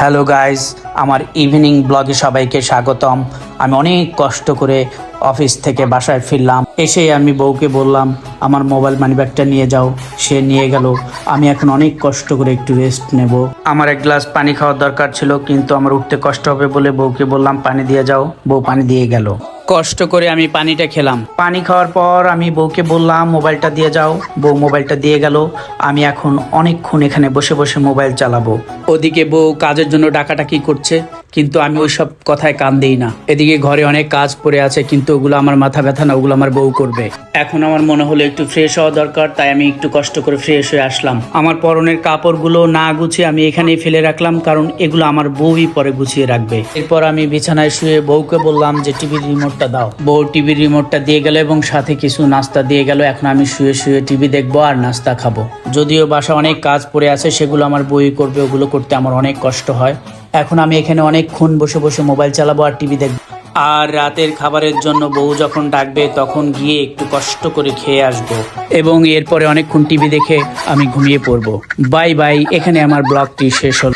Hello guys আমার evening ব্লগে সবাইকে স্বাগতম। আমি অনেক কষ্ট করে অফিস থেকে বাসায় ফিরলাম। এসে আমি বউকে বললাম, আমার মোবাইল মানি ব্যাগটা নিয়ে যাও। সে নিয়ে গেল। আমি এখন অনেক কষ্ট করে একটু রেস্ট নেব। আমার এক গ্লাস পানি খাওয়ার দরকার ছিল, কিন্তু আমার উঠতে কষ্ট হবে বলে বউকে বললাম, পানি দিয়ে যাও। বউ পানি দিয়ে গেল। কষ্ট করে আমি পানিটা খেলাম। পানি খাওয়ার পর আমি বউকে বললাম মোবাইলটা দিয়ে যাও। বউ মোবাইলটা দিয়ে গেল। আমি এখন অনেকক্ষণ এখানে বসে বসে মোবাইল চালাবো। ওদিকে বউ কাজের জন্য ডাকাটাকি করছে। কিন্তু আমি ওই সব কথায় কান দিই না। এদিকে ঘরে অনেক কাজ পড়ে আছে, কিন্তু ওগুলো আমার মাথা ব্যথা না, ওগুলো আমার বউ করবে। এখন আমার মনে হলো একটু ফ্রেশ হওয়া দরকার, তাই আমি একটু কষ্ট করে ফ্রেশ হয়ে আসলাম। আমার পরনের কাপড়গুলো না গুছিয়ে আমি এখানেই ফেলে রাখলাম, কারণ এগুলো আমার বউই পরে গুছিয়ে রাখবে। এরপর আমি বিছানায় শুয়ে বউকে বললাম যে, টিভির রিমোটটা দাও। বউ টিভির রিমোটটা দিয়ে গেল এবং সাথে কিছু নাস্তা দিয়ে গেল। এখন আমি শুয়ে শুয়ে টিভি দেখব আর নাস্তা খাব। যদিও বাসা অনেক কাজ পড়ে আছে, সেগুলো আমার বই করবে, ওগুলো করতে আমার অনেক কষ্ট হয়। এখন আমি এখানে অনেকক্ষণ বসে বসে মোবাইল চালাবো আর টিভি দেখব। আর রাতের খাবারের জন্য বউ যখন ডাকবে, তখন গিয়ে একটু কষ্ট করে খেয়ে আসব। এবং এরপরে অনেকক্ষণ টিভি দেখে আমি ঘুমিয়ে পড়ব। বাই বাই, এখানে আমার ব্লগটি শেষ হলো।